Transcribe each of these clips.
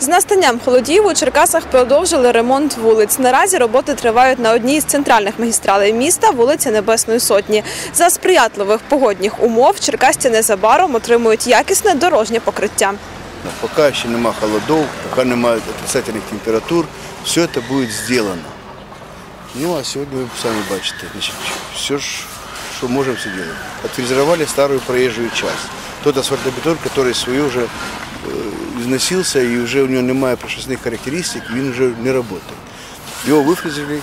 З настанням холодів у Черкасах продовжили ремонт вулиць. Наразі роботи тривають на одній з центральних магістралей міста вулиці Небесної Сотні. За сприятливих погодних умов черкасці незабаром отримують якісне дорожнє покриття. Пока еще нема холодов, пока нема отрицательных температур, все это будет сделано. Ну а сегодня вы сами бачите, значит, все, что можем, все делаем. Отфрезеровали старую проезжую часть. Тот асфальтобетон, который свою уже э, износился и уже у него немає прошественных характеристик, он уже не работает. Его выфрезерили.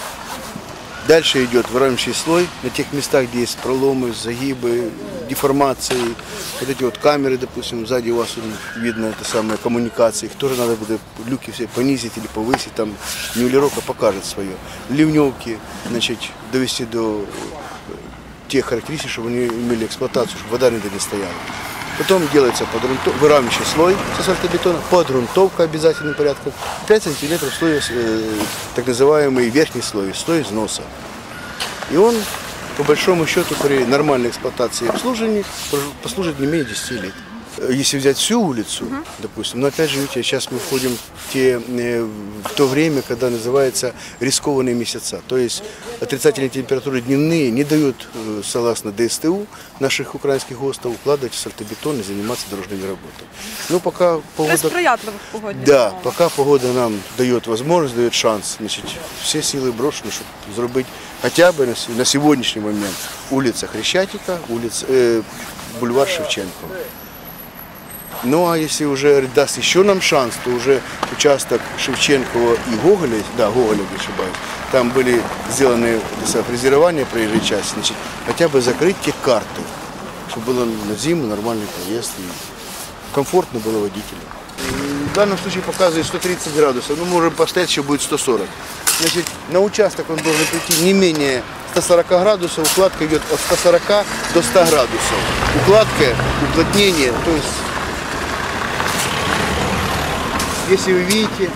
Дальше идет выравнивающий слой на тех местах, где есть проломы, загибы, деформации. Вот эти вот камеры, допустим, сзади у вас видно это самое коммуникации. Их тоже надо будет люки все понизить или повысить. Там нивелировка покажет свое. Ливневки, значит, довести до э, тех характеристик, чтобы они имели эксплуатацию, чтобы вода не стояла. Потом делается подрунтов... выравнивающий слой с асфальтобетона, подрунтовка обязательным порядком, 5 сантиметров слой, э, так называемый верхний слой, слой износа. И он, по большому счету, при нормальной эксплуатации и обслуживании послужит не менее 10 лет. Э, Если взять всю улицу, допустим, но опять же, видите, сейчас мы входим в, те, э, в то время, когда называется рискованные месяца. То есть отрицательные температуры дневные не дают, э, согласно ДСТУ наших украинских ГОСТов, укладывать асфальтобетон и заниматься дорожными работами. Но пока При погода... сприятливих погодних Да, умовах. пока погода нам дает возможность, дает шанс, значит, все силы брошены, чтобы сделать хотя бы на, с- на сегодняшний момент улица Хрещатика, улица, э, бульвар Шевченко. Ну а если уже даст еще нам шанс, то уже участок Шевченкова и Гоголя, да, Гоголя, не ошибаюсь, там были сделаны фрезерование проезжей части, значит, хотя бы закрыть те карты, чтобы было на зиму нормальный проезд и комфортно было водителю. В данном случае показывает 130 градусов, ну можем поставить, еще будет 140. Значит, на участок он должен прийти не менее 140 градусов, укладка идет от 140 до 100 градусов. Укладка, уплотнение, то есть, если вы видите,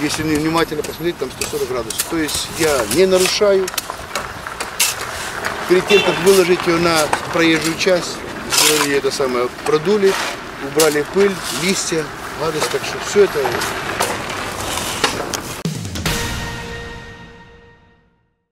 если внимательно посмотреть, там 140 градусов. То есть я не нарушаю. Перед тем, как выложить ее на проезжую часть, сделали это самое, продули, убрали пыль, листья, гадость, так что все это